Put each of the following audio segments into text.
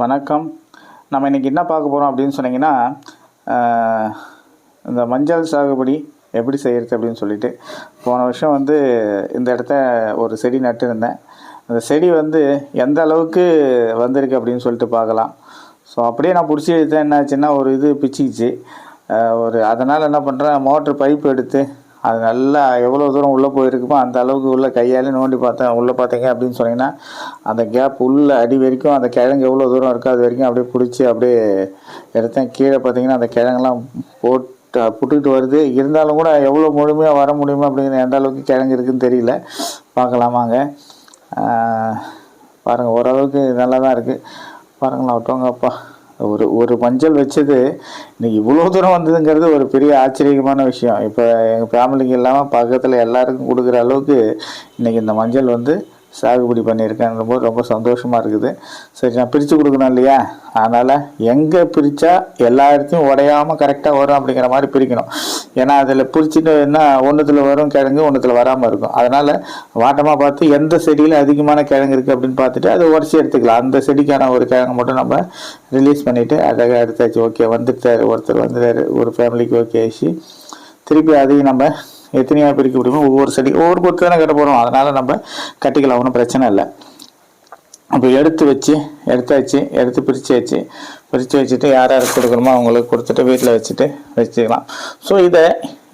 வணக்கம். நம்ம இன்றைக்கி என்ன பார்க்க போகிறோம் அப்படின்னு சொன்னீங்கன்னா இந்த மஞ்சள் சாகுபடி எப்படி செய்கிறது அப்படின்னு சொல்லிட்டு. போன வருஷம் வந்து இந்த இடத்த ஒரு செடி நட்டுருந்தேன். அந்த செடி வந்து எந்த அளவுக்கு வந்திருக்கு அப்படின்னு சொல்லிட்டு பார்க்கலாம். ஸோ அப்படியே நான் பிடிச்சி எடுத்தேன். என்னாச்சுன்னா ஒரு இது பிச்சுக்கிச்சு. ஒரு அதனால் என்ன பண்ணுறேன் மோட்ரு பைப் எடுத்து அது நல்லா எவ்வளோ தூரம் உள்ளே போயிருக்குமோ அந்த அளவுக்கு உள்ள கையாலே நோண்டி பார்த்தேன். உள்ளே பார்த்தீங்க அப்படின்னு சொன்னீங்கன்னா அந்த கேப் உள்ள அடி வரைக்கும் அந்த கிழங்கு எவ்வளோ தூரம் இருக்கோ அது வரைக்கும் அப்படியே பிடிச்சி அப்படியே எடுத்தேன். கீழே பார்த்தீங்கன்னா அந்த கிழங்கெல்லாம் போட்டு புட்டுக்கிட்டு வருது. இருந்தாலும் கூட எவ்வளோ முழுமையாக வர முடியுமா அப்படிங்கிற எந்த அளவுக்கு கிழங்கு இருக்குன்னு தெரியல. பார்க்கலாமாங்க பாருங்கள் ஓரளவுக்கு நல்லா தான் இருக்குது பாருங்களா விட்டவங்கப்பா ஒரு ஒரு மஞ்சள் வச்சது இன்னைக்கு இவ்வளோ தூரம் வந்ததுங்கிறது ஒரு பெரிய ஆச்சரியமான விஷயம். இப்போ எங்கள் ஃபேமிலிக்கு இல்லாமல் பக்கத்தில் எல்லாருக்கும் கொடுக்குற அளவுக்கு இன்னைக்கு இந்த மஞ்சள் வந்து சாகுபடி பண்ணியிருக்கேன்ற போது ரொம்ப சந்தோஷமாக இருக்குது. சரி நான் பிரித்து கொடுக்கணும் இல்லையா? அதனால் எங்கே பிரித்தா எல்லா இடத்தையும் உடையாமல் கரெக்டாக வரும் அப்படிங்கிற மாதிரி பிரிக்கணும். ஏன்னா அதில் பிரிச்சுட்டு என்ன ஒன்றுத்தில் வரும் கிழங்கு ஒன்றுத்தில் வராமல் இருக்கும். அதனால் வாட்டமாக பார்த்து எந்த செடியில் அதிகமான கிழங்கு இருக்குது அப்படின்னு பார்த்துட்டு அதை உடச்சி எடுத்துக்கலாம். அந்த செடிக்கான ஒரு கிழங்கு மட்டும் நம்ம ரிலீஸ் பண்ணிவிட்டு அழகாக எடுத்தாச்சு ஓகே வந்துட்டார் ஒருத்தர் வந்துட்டார் ஒரு ஃபேமிலிக்கு ஓகே ஆச்சு திருப்பி அதையும் நம்ம எத்தனையா பிரிக்க முடியுமோ ஒவ்வொரு செடி ஒவ்வொரு பொறுத்து தானே கட்ட போகிறோம் அதனால் நம்ம கட்டிக்கலாம் ஒன்றும் பிரச்சனை இல்லை. அப்போ எடுத்து வச்சு எடுத்தாச்சு எடுத்து பிரிச்சாச்சு பிரித்து வச்சுட்டு யார் யாருக்கு கொடுக்கணுமோ அவங்களுக்கு கொடுத்துட்டு வீட்டில் வச்சுட்டு வச்சுக்கலாம். ஸோ இதை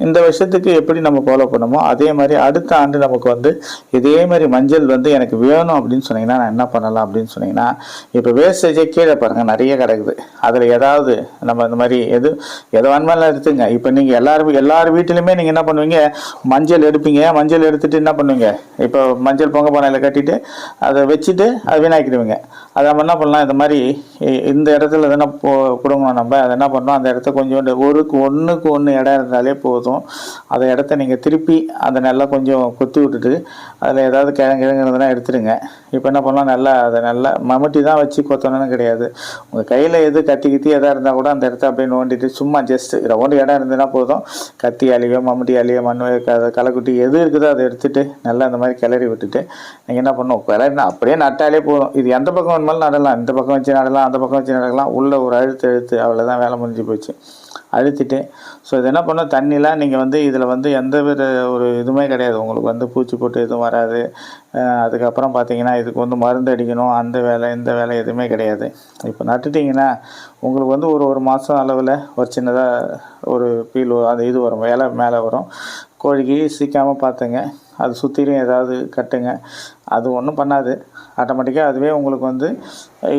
இந்த வருஷத்துக்கு எப்படி நம்ம ஃபாலோ பண்ணுமோ அதே மாதிரி அடுத்த ஆண்டு நமக்கு வந்து இதே மாதிரி மஞ்சள் வந்து எனக்கு வேணும் அப்படின்னு சொன்னீங்கன்னா நான் என்ன பண்ணலாம் அப்படின்னு சொன்னீங்கன்னா இப்போ வேஸ்டேஜே கீழே பாருங்கள் நிறைய கிடக்குது. அதில் ஏதாவது நம்ம இந்த மாதிரி எது எதை வேணுமாலும் எடுத்துங்க. இப்போ நீங்கள் எல்லாரும் எல்லார் வீட்டிலுமே நீங்கள் என்ன பண்ணுவீங்க? மஞ்சள் எடுப்பீங்க. மஞ்சள் எடுத்துட்டு என்ன பண்ணுவீங்க? இப்போ மஞ்சள் பொங்க பானையில் கட்டிட்டு அதை வச்சுட்டு அதை வீணாக்கிடுவீங்க. அதை நம்ம என்ன பண்ணலாம்? இந்த மாதிரி இந்த இடத்துல எதனா போ கொடுங்கணும் நம்ம. அதை என்ன பண்ணோம் அந்த இடத்த கொஞ்சோண்டு ஒருக்கு ஒன்றுக்கு ஒன்று இடம் இருந்தாலே போதும். அந்த இடத்த நீங்கள் திருப்பி அதை நல்லா கொஞ்சம் கொத்தி விட்டுட்டு அதில் ஏதாவது கிழங்கு கிழங்கு இருந்ததுன்னா எடுத்துருங்க இப்போ என்ன பண்ணலாம்? நல்லா அதை நல்லா மம்முட்டி தான் வச்சு கொத்தணும்னு கிடையாது. உங்கள் கையில் எது கத்தி கித்தி எதாக இருந்தால் கூட அந்த இடத்த அப்படியே நோண்டிட்டு சும்மா ஜஸ்ட் ரவுண்டு இடம் இருந்ததுன்னா போதும். கத்தி அழியோ மம்முட்டி அழியோ மண் களைக்குட்டி எது இருக்குதோ அதை எடுத்துகிட்டு நல்லா அந்த மாதிரி கிளறி விட்டுட்டு நீங்கள் என்ன பண்ணணும்? கிளறினா அப்படியே நட்டாலே போதும். இது எந்த பக்கம் வேணுமாலும் நடலாம். இந்த பக்கம் வச்சு நடலாம் அந்த பக்கம் வச்சு நடக்கலாம். உள்ளே ஒரு அழுத்து அழுத்து அவ்வளோதான் வேலை முடிஞ்சு போச்சு. அழுத்திட்டு. ஸோ இது என்ன பண்ணோம்? தண்ணிலாம் நீங்கள் வந்து இதில் வந்து எந்த வித ஒரு இதுவுமே கிடையாது. உங்களுக்கு வந்து பூச்சி போட்டு எதுவும் வராது. அதுக்கப்புறம் பார்த்தீங்கன்னா இதுக்கு வந்து மருந்து அடிக்கணும். அந்த வேலை இந்த வேலை எதுவுமே கிடையாது. இப்போ நட்டுட்டிங்கன்னா உங்களுக்கு வந்து ஒரு ஒரு மாதம் அளவில் ஒரு சின்னதாக ஒரு பீல் அந்த இது வரும். வேலை மேலே வரும். கோழிக்கு சீக்காமல் பார்த்துங்க. அது சுற்றிலும் ஏதாவது கட்டுங்க. அது ஒன்றும் பண்ணாது. ஆட்டோமேட்டிக்காக அதுவே உங்களுக்கு வந்து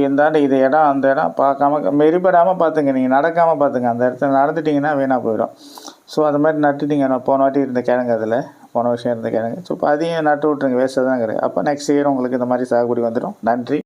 இந்தாண்ட இது இடம் அந்த இடம் பார்க்காம மெரிபடாமல் பார்த்துங்க. நீங்கள் நடக்காமல் பார்த்துங்க. அந்த இடத்துல நடந்துட்டிங்கன்னா வீணாக போயிடும். ஸோ அது மாதிரி நட்டுட்டிங்க. நான் போன வாட்டி இருந்த கிழங்கு அதில். போன வருஷம் இருந்த கிழங்கு. ஸோ இப்போ அதையும் நட்டு விட்ருங்க வேஸ்ட்டாக தான் கிடையாது அப்போ நெக்ஸ்ட் இயர் உங்களுக்கு இந்த மாதிரி சாகுபடி வந்துடும். நன்றி.